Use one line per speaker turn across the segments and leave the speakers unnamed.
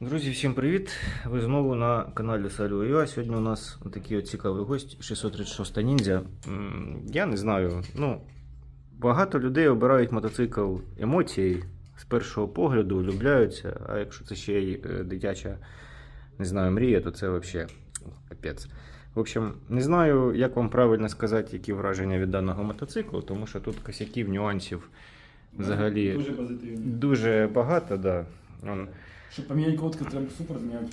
Друзі, всім привіт! Ви знову на каналі Салю.ua. Сьогодні у нас такий от цікавий гость 636 ніндзя. Я не знаю. Ну, багато людей обирають мотоцикл емоцій з першого погляду, влюбляються. А якщо це ще й е, дитяча, не знаю, мрія, то це взагалі капець. В общем, не знаю, як вам правильно сказати, які враження від даного мотоциклу, тому що тут косяків, нюансів взагалі
Дуже
дуже багато, да. Он,
Щоб поміняти колодки, треба супер міняти.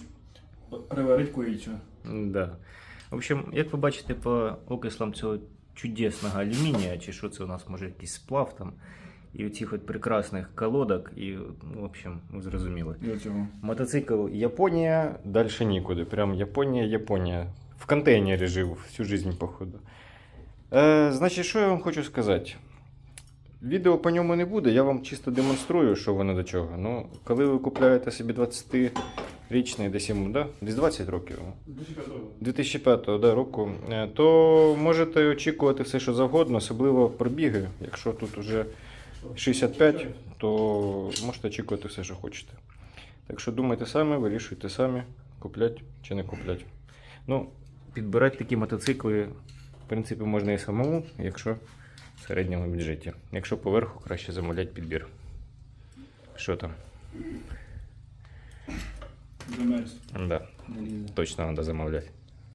Переварити кое-що.
Да. В общем, як ви бачите по окислам цього чудесного алюмінія, чи що це у нас може якийсь сплав там, і оцих от прекрасних колодок, і, ну, в общем, ви зрозуміли. Мотоцикл Японія, далі нікуди. Прям Японія, Японія. В контейнері жив всю жизнь, походу. Е, значить, що я вам хочу сказати? Відео по ньому не буде, я вам чисто демонструю, що воно до чого. Ну, коли ви купляєте собі 20-річний, десь йому, да? десь 20 років. 2005 да, року, е, то можете очікувати все, що завгодно, особливо пробіги. Якщо тут вже 65, то можете очікувати все, що хочете. Так що думайте самі, вирішуйте самі, куплять чи не куплять. Ну, підбирати такі мотоцикли, в принципі, можна і самому, якщо в середньому бюджеті. Якщо поверху, краще замовляти підбір. Що там?
Замерз.
Да, точно треба замовляти.